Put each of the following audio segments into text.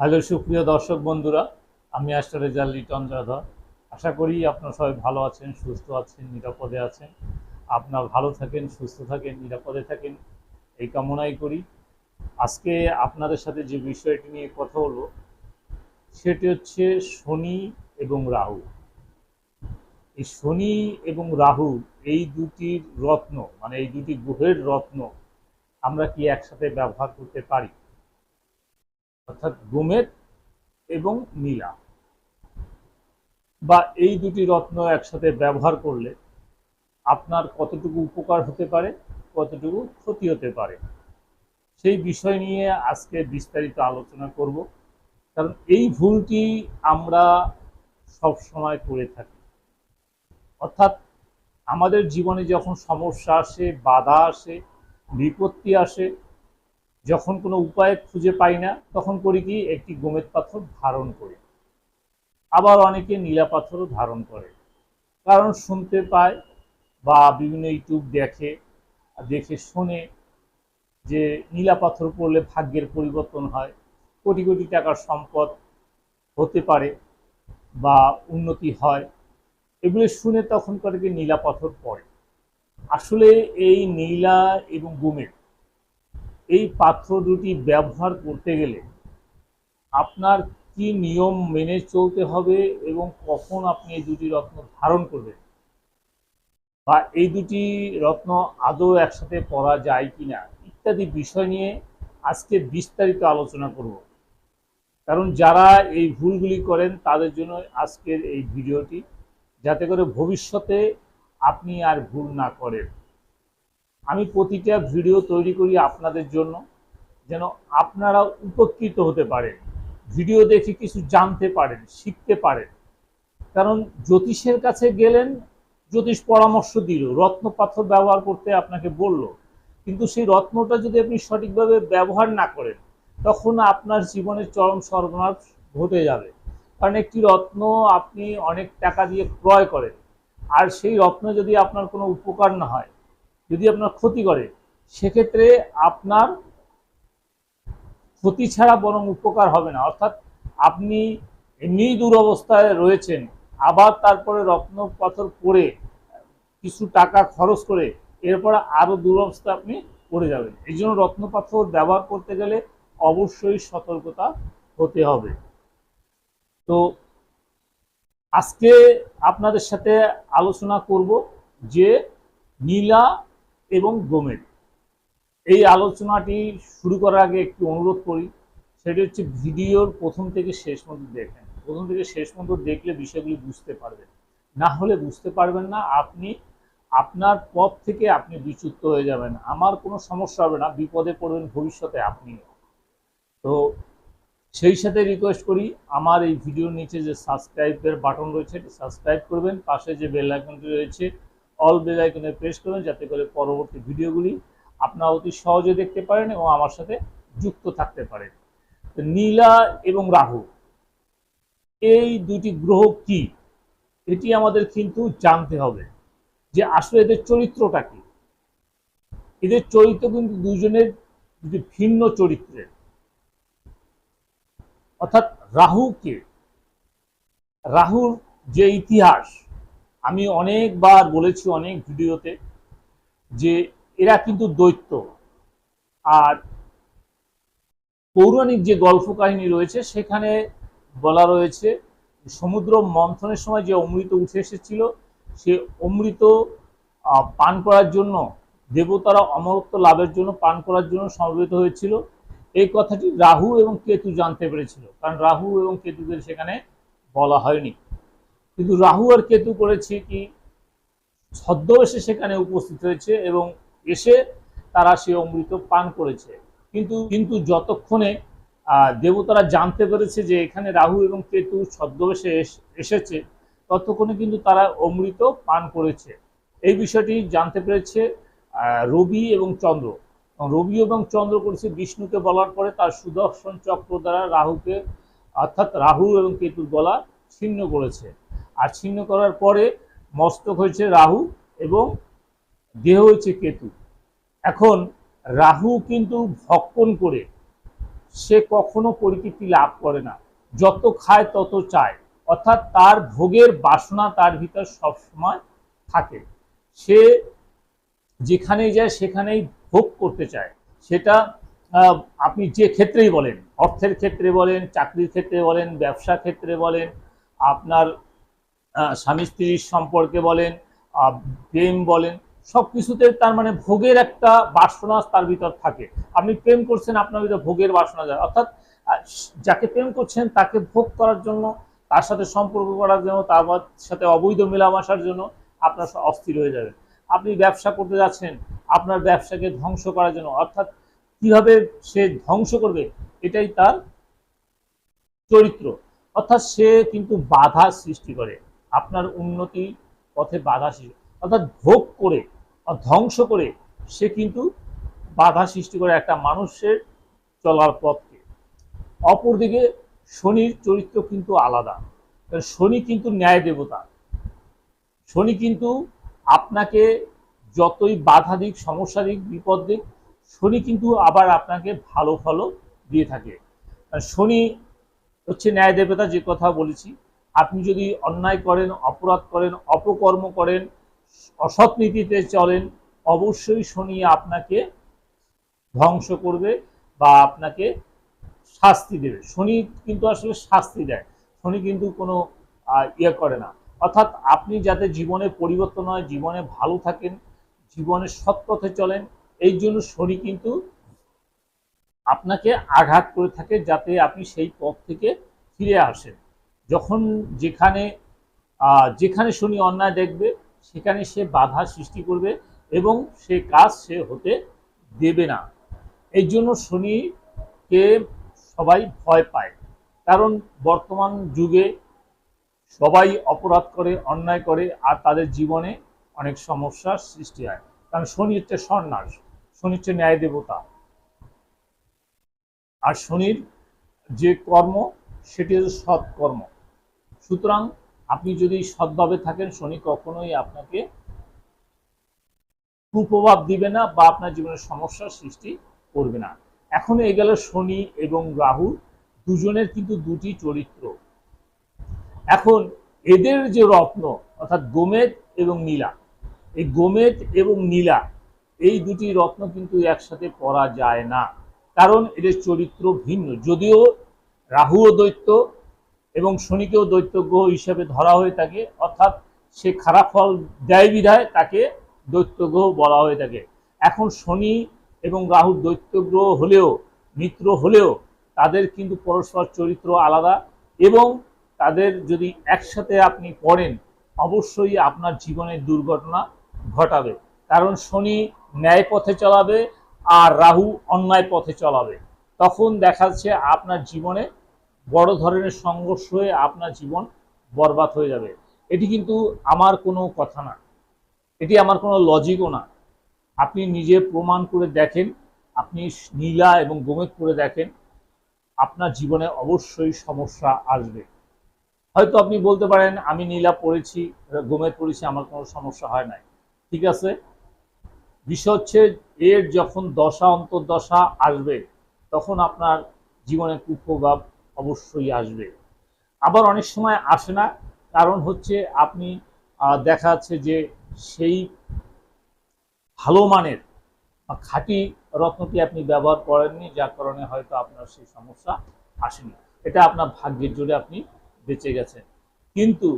Hello, সুপ্রিয় দর্শক বন্ধুরা, আমি আস্টার রেজাল লিটন যাদব। আশা করি আপনারা সবাই ভালো আছেন, সুস্থ আছেন, নিরাপদে আছেন। আপনার ভালো থাকেন, সুস্থ থাকেন, নিরাপদে থাকেন, এই কামনাই করি। আজকে আপনাদের সাথে যে বিষয়টি নিয়ে কথা হলো সেটি হচ্ছে শনি এবং রাহু। এই শনি এবং রাহু, এই দুটির রত্ন মানে এই দুটি গ্রহের রত্ন, আমরা কি একসাথে ব্যবহার করতে পারি? অর্থাৎ গোমেদ এবং নীলা। বা এই দুটি রত্ন একসাথে ব্যবহার করলে আপনার কতটুকু উপকার হতে পারে, কতটুকু ক্ষতি হতে পারে। সেই বিষয় নিয়ে আজকে বিস্তারিত আলোচনা করব। কারণ এই ভুলটি আমরা সব সময় করে থাকি। অর্থাৎ আমাদের জীবনে যখন সমস্যা আসে, বাধা আসে, বিপত্তি আসে যখন কোনো উপায় খুঁজে পাই না, তখন করি কি, একটি গোমেদ পাথর ধারণ করি। আবার অনেকে নীলা পাথরও ধারণ করে। কারণ শুনতে পায় বা বিভিন্ন ইউটিউব দেখে দেখে শোনে যে নীলা পাথর পড়লে ভাগ্যের পরিবর্তন হয়, কোটি কোটি টাকার সম্পদ হতে পারে বা উন্নতি হয়। এগুলো শুনে তখন করে নীলা পাথর পড়ে। আসলে এই নীলা এবং গোমেদ এই পাত্র দুটি ব্যবহার করতে গেলে আপনার কি নিয়ম মেনে চলতে হবে এবং কখন আপনি এই দুটি রত্ন ধারণ করবেন? বা এই দুটি রত্ন আদৌ একসাথে পরা যায় কিনা ইত্যাদি বিষয় নিয়ে আজকে বিস্তারিত আলোচনা করব। কারণ যারা এই ভুলগুলি করেন তাদের জন্য আজকের এই ভিডিওটি, যাতে করে ভবিষ্যতে আপনি আর ভুল না করেন। আমি প্রতিটা ভিডিও তৈরি করি আপনাদের জন্য, যেন আপনারা উপকৃত হতে পারেন। ভিডিও দেখে কিছু জানতে পারেন, শিখতে পারেন। কারণ জ্যোতিষের কাছে গেলেন, জ্যোতিষ পরামর্শ দিল, রত্ন পাথর ব্যবহার করতে আপনাকে বলল। কিন্তু সেই রত্নটা যদি আপনি সঠিকভাবে ব্যবহার না করেন, তখন আপনার জীবনের চরম সর্বনাশ ঘটে যাবে। কারণ একটি রত্ন আপনি অনেক টাকা দিয়ে ক্রয় করেন, আর সেই রত্ন যদি আপনার কোনো উপকার না হয় যদি আপনার ক্ষতি করে, সেক্ষেত্রে আপনার ক্ষতি ছাড়া বরং উপকার হবে না। অর্থাৎ আপনি এমনিই দুরবস্থায় রয়েছেন, আবার তারপরে রত্ন পাথর পরে কিছু টাকা খরচ করে, এরপর আরও দুরবস্থা আপনি পড়ে যাবেন। এই জন্য রত্ন পাথর ব্যবহার করতে গেলে অবশ্যই সতর্কতা হতে হবে। তো আজকে আপনাদের সাথে আলোচনা করব যে নীলা এবং গোমেদ। এই আলোচনাটি শুরু করার আগে একটু অনুরোধ করি, সেটি হচ্ছে ভিডিওর প্রথম থেকে শেষ পর্যন্ত দেখেন। প্রথম থেকে শেষ পর্যন্ত দেখলে বিষয়গুলি বুঝতে পারবেন। না হলে বুঝতে পারবেন না, আপনি, আপনার পথ থেকে আপনি বিচ্যুত হয়ে যাবেন। আমার কোনো সমস্যা হবে না, বিপদে পড়বেন ভবিষ্যতে আপনি তো সেই সাথে রিকোয়েস্ট করি, আমার এই ভিডিওর নিচে যে সাবস্ক্রাইবের বাটন রয়েছে সাবস্ক্রাইব করবেন, পাশে যে বেল আইকনটি রয়েছে অল বেল আইকনে প্রেস করবেন যাতে করে পরবর্তী ভিডিওগুলি আপনারা অতি সহজে দেখতে পারেন এবং আমার সাথে যুক্ত থাকতে পারেন। নীলা এবং রাহু, এই দুটি গ্রহ কি? এটি আমাদের কিন্তু জানতে হবে যে আসলে এদের চরিত্রটা কি। এদের চরিত্র কিন্তু দুজনের দুটি ভিন্ন চরিত্রের। অর্থাৎ রাহুকে, রাহুর যে ইতিহাস আমি অনেকবার বলেছি অনেক ভিডিওতে যে এরা কিন্তু দৈত্য। আর পৌরাণিক যে গল্প কাহিনী রয়েছে, সেখানে বলা রয়েছে সমুদ্র মন্থনের সময় যে অমৃত উঠে এসেছিল, সে অমৃত পান করার জন্য, দেবতারা অমরত্ব লাভের জন্য পান করার জন্য সমবেত হয়েছিল। এই কথাটি রাহু এবং কেতু জানতে পেরেছিল, কারণ রাহু এবং কেতুদের সেখানে বলা হয়নি। কিন্তু রাহু আর কেতু করেছে কি? ছদ্মবেশে সেখানে উপস্থিত হয়েছে এবং এসে তারা সে অমৃত পান করেছে। কিন্তু কিন্তু যতক্ষণে দেবতারা জানতে পেরেছে যে এখানে রাহু এবং কেতু ছদ্মবেশে এসেছে, ততক্ষণে কিন্তু তারা অমৃত পান করেছে। এই বিষয়টি জানতে পেরেছে রবি এবং চন্দ্র। রবি এবং চন্দ্র করেছে বিষ্ণুকে বলার পরে তার সুদর্শন চক্র দ্বারা রাহুকে, অর্থাৎ রাহু এবং কেতুর গলা ছিন্ন করেছে। আর ছিন্ন করার পরে মস্তক হয়েছে রাহু এবং দেহ হয়েছে কেতু। এখন রাহু কিন্তু ভক্ষণ করে সে কখনো পরিতৃপ্তি লাভ করে না। যত খায় তত চায়। অর্থাৎ তার ভোগের বাসনা তার ভিতর সবসময় থাকে। সে যেখানেই যায় সেখানেই ভোগ করতে চায়। সেটা আপনি যে ক্ষেত্রেই বলেন, অর্থের ক্ষেত্রে বলেন, চাকরির ক্ষেত্রে বলেন ব্যবসা ক্ষেত্রে বলেন, আপনার স্বামী স্ত্রীর সম্পর্কে বলেন প্রেম বলেন সব কিছুতে তার মানে ভোগের একটা বাসনা তার ভিতর থাকে। আপনি প্রেম করছেন, আপনার ভিতর ভোগের বাসনা যায়। অর্থাৎ যাকে প্রেম করছেন, তাকে ভোগ করার জন্য, তার সাথে সম্পর্ক করার জন্য, তার সাথে অবৈধ মেলামেশার জন্য আপনার অস্থির হয়ে যাবে। আপনি ব্যবসা করতে যাচ্ছেন, আপনার ব্যবসাকে ধ্বংস করার জন্য। অর্থাৎ, কীভাবে সে ধ্বংস করবে, এটাই তার চরিত্র। অর্থাৎ সে কিন্তু বাধা সৃষ্টি করে। আপনার উন্নতি পথে বাধা সৃষ্টি অর্থাৎ ভোগ করে ধ্বংস করে সে কিন্তু বাধা সৃষ্টি করে একটা মানুষের চলার পথকে। অপরদিকে শনির চরিত্র কিন্তু আলাদা। শনি কিন্তু ন্যায় দেবতা। শনি কিন্তু আপনাকে যতই বাধা দিক, সমস্যা দিক, বিপদ দিক, শনি কিন্তু আবার আপনাকে ভালো ফলও দিয়ে থাকে। শনি হচ্ছে ন্যায় দেবতা, যে কথা বলেছি। আপনি যদি অন্যায় করেন, অপরাধ করেন, অপকর্ম করেন, অসৎ নীতিতে চলেন, অবশ্যই শনি আপনাকে ধ্বংস করবে বা আপনাকে শাস্তি দেবে। শনি কিন্তু আসলে শাস্তি দেয়। শনি কিন্তু কোনো ইয়ে করে না। অর্থাৎ আপনি যাতে জীবনে পরিবর্তন হয়, জীবনে ভালো থাকেন, জীবনে সৎ পথে চলেন, এই জন্য শনি কিন্তু আপনাকে আঘাত করে থাকে যাতে আপনি সেই পথ থেকে ফিরে আসেন। যখন যেখানে যেখানে শনি অন্যায় দেখবে, সেখানে সে বাধা সৃষ্টি করবে এবং সে কাজ সে হতে দেবে না। এই জন্য শনিকে সবাই ভয় পায়। কারণ বর্তমান যুগে সবাই অপরাধ করে, অন্যায় করে, আর তাদের জীবনে অনেক সমস্যার সৃষ্টি হয়। কারণ শনি হচ্ছে সন্ন্যাস, শনি হচ্ছে ন্যায় দেবতা। আর শনির যে কর্ম, সেটি হচ্ছে সৎ কর্ম সুতরাং আপনি যদি সৎভাবে থাকেন, শনি কখনোই আপনাকে কুপ্রভাব দিবে না বা আপনার জীবনে সমস্যার সৃষ্টি করবে না। এখন এই গেল শনি এবং রাহু, দুজনের কিন্তু দুটি চরিত্র। এখন এদের যে রত্ন, অর্থাৎ গোমেদ এবং নীলা, এই গোমেদ এবং নীলা, এই দুটি রত্ন কিন্তু একসাথে পরা যায় না। কারণ এদের চরিত্র ভিন্ন। যদিও রাহু ও দৈত্য এবং শনিকেও দৈত্য গ্রহ হিসেবে ধরা হয়ে থাকে, অর্থাৎ সে খারাপ ফল দেয় বিধায় তাকে দৈত্য গ্রহ বলা হয়ে থাকে। এখন শনি এবং রাহু দৈত্য গ্রহ হলেও, মিত্র হলেও তাদের কিন্তু পরস্পর চরিত্র আলাদা এবং তাদের যদি একসাথে আপনি পড়েন, অবশ্যই আপনার জীবনে দুর্ঘটনা ঘটাবে। কারণ শনি ন্যায় পথে চলাবে আর রাহু অন্যায় পথে চলাবে। তখন দেখা যাচ্ছে আপনার জীবনে বড় ধরনের সংঘর্ষ হয়ে আপনার জীবন বরবাদ হয়ে যাবে। এটি কিন্তু আমার কোনো কথা না। এটি আমার কোনো লজিকও না। আপনি নিজে প্রমাণ করে দেখেন, আপনি নীলা এবং গোমেদ করে দেখেন, আপনার জীবনে অবশ্যই সমস্যা আসবে। হয়তো আপনি বলতে পারেন, আমি নীলা পড়েছি গোমেদ পড়েছি, আমার কোনো সমস্যা হয় নাই। ঠিক আছে? বিষয় হচ্ছে, এর যখন দশা, অন্তর্দশা আসবে, তখন আপনার জীবনে কুপ্রভাব অবশ্যই আসবে। আবার অনেক সময় আসে না, কারণ হচ্ছে আপনি দেখা যাচ্ছে যে সেই ভালো মানের খাঁটি রত্নটি আপনি ব্যবহার করেননি, যার কারণে হয়তো আপনার সেই সমস্যা আসেনি। এটা আপনার ভাগ্যের জোরে আপনি বেঁচে গেছেন। কিন্তু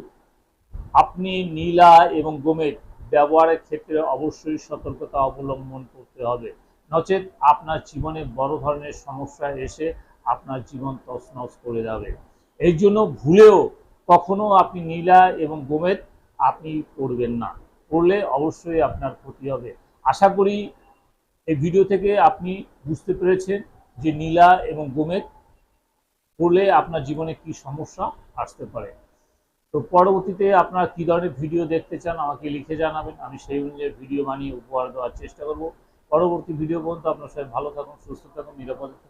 আপনি নীলা এবং গোমেদ ব্যবহারের ক্ষেত্রে অবশ্যই সতর্কতা অবলম্বন করতে হবে। নচেত আপনার জীবনে বড় ধরনের সমস্যা এসে আপনার জীবন তছনছ করে যাবে। এই জন্য ভুলেও কখনো আপনি নীলা এবং গোমেদ আপনি করবেন না। করলে অবশ্যই আপনার ক্ষতি হবে। আশা করি এই ভিডিও থেকে আপনি বুঝতে পেরেছেন যে নীলা এবং গোমেদ করলে আপনার জীবনে কি সমস্যা আসতে পারে। তো পরবর্তীতে আপনারা কী ধরনের ভিডিও দেখতে চান আমাকে লিখে জানাবেন। আমি সেই অনুযায়ী ভিডিও বানিয়ে উপহার দেওয়ার চেষ্টা করব। পরবর্তী ভিডিও পর্যন্ত আপনার সবাই ভালো থাকুন, সুস্থ থাকুন, নিরাপদে থাকুন।